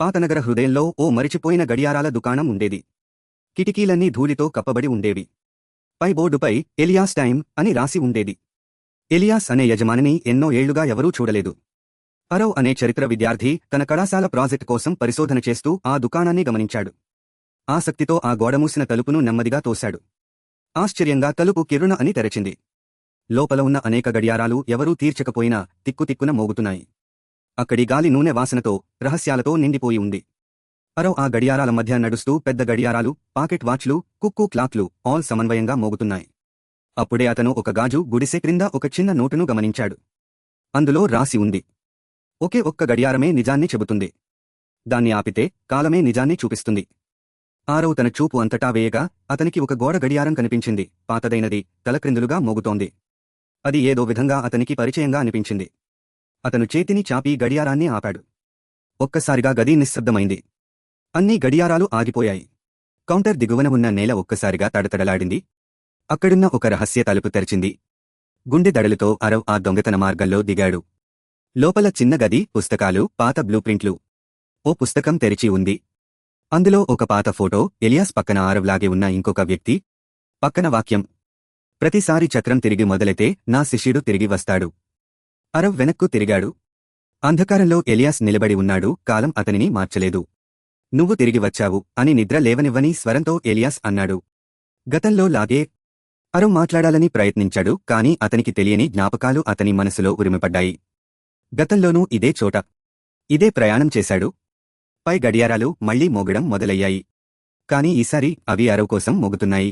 పాతనగర హృదయంలో ఓ మరిచిపోయిన గడియారాల దుకాణం ఉండేది. కిటికీలన్నీ ధూళితో కప్పబడి ఉండేవి. పై బోర్డుపై ఎలియాస్ టైం అని రాసి ఉండేది. ఎలియాస్ అనే యజమానిని ఎన్నో ఏళ్ళుగా ఎవరూ చూడలేదు. అరవ్ అనే చరిత్ర విద్యార్థి తన కళాశాల ప్రాజెక్ట్ కోసం పరిశోధన చేస్తూ ఆ దుకాణాన్ని గమనించాడు. ఆసక్తితో ఆ గోడమూసిన తలుపును నెమ్మదిగా తోశాడు. ఆశ్చర్యంగా తలుపు కిరుణ అని తెరచింది. లోపల ఉన్న అనేక గడియారాలు ఎవరూ తీర్చకపోయినా తిక్కుతిక్కున మోగుతున్నాయి. అక్కడి గాలి నూనె వాసనతో రహస్యాలతో నిండిపోయి ఉంది. అరో ఆ గడియారాల మధ్య నడుస్తూ పెద్ద గడియారాలు పాకెట్ వాచ్లు కుక్కు క్లాక్లు ఆల్ సమన్వయంగా మోగుతున్నాయి. అప్పుడే అతను ఒక గాజు గుడిసె క్రింద ఒక చిన్న నోటును గమనించాడు. అందులో రాసి ఉంది. ఒకే ఒక్క గడియారమే నిజాన్ని చెబుతుంది. దాన్ని ఆపితే కాలమే నిజాన్ని చూపిస్తుంది. ఆరవ్ తన చూపు అంతటా వేయగా అతనికి ఒక గోడ గడియారం కనిపించింది. పాతదైనది తలక్రిందులుగా మోగుతోంది. అది ఏదో విధంగా అతనికి పరిచయంగా అనిపించింది. అతను చేతిని చాపి గడియారాన్ని ఆపాడు. ఒక్కసారిగా గది నిశ్శబ్దమైంది. అన్ని గడియారాలు ఆగిపోయాయి. కౌంటర్ దిగువన ఉన్న నేల ఒక్కసారిగా తడతడలాడింది. అక్కడున్న ఒక రహస్య తలుపు తెరిచింది. గుండె దడలుతో అరవ్ ఆ దొంగతన మార్గంలో దిగాడు. లోపల చిన్న గది పుస్తకాలు పాత బ్లూప్రింట్లు ఓ పుస్తకం తెరిచి ఉంది. అందులో ఒక పాత ఫోటో ఎలియాస్ పక్కన ఆరవ్లాగి ఉన్న ఇంకొక వ్యక్తి. పక్కన వాక్యం. ప్రతిసారి చక్రం తిరిగి మొదలైతే నా శిష్యుడు తిరిగి వస్తాడు. అరవ్ వెనక్కు తిరిగాడు. అంధకారంలో ఎలియాస్ నిలబడి ఉన్నాడు కాలం అతనిని మార్చలేదు. నువ్వు తిరిగి వచ్చావు అని నిద్ర లేవనివ్వని స్వరంతో ఎలియాస్ అన్నాడు. గతంలో లాగే అరవ్ మాట్లాడాలని ప్రయత్నించాడు కాని అతనికి తెలియని జ్ఞాపకాలు అతని మనసులో ఉరిమిపడ్డాయి. గతంలోనూ ఇదే చోట ఇదే ప్రయాణం చేశాడు. పై గడియారాలు మళ్ళీ మోగడం మొదలయ్యాయి. కాని ఈసారి అవి అరవ్ కోసం మోగుతున్నాయి.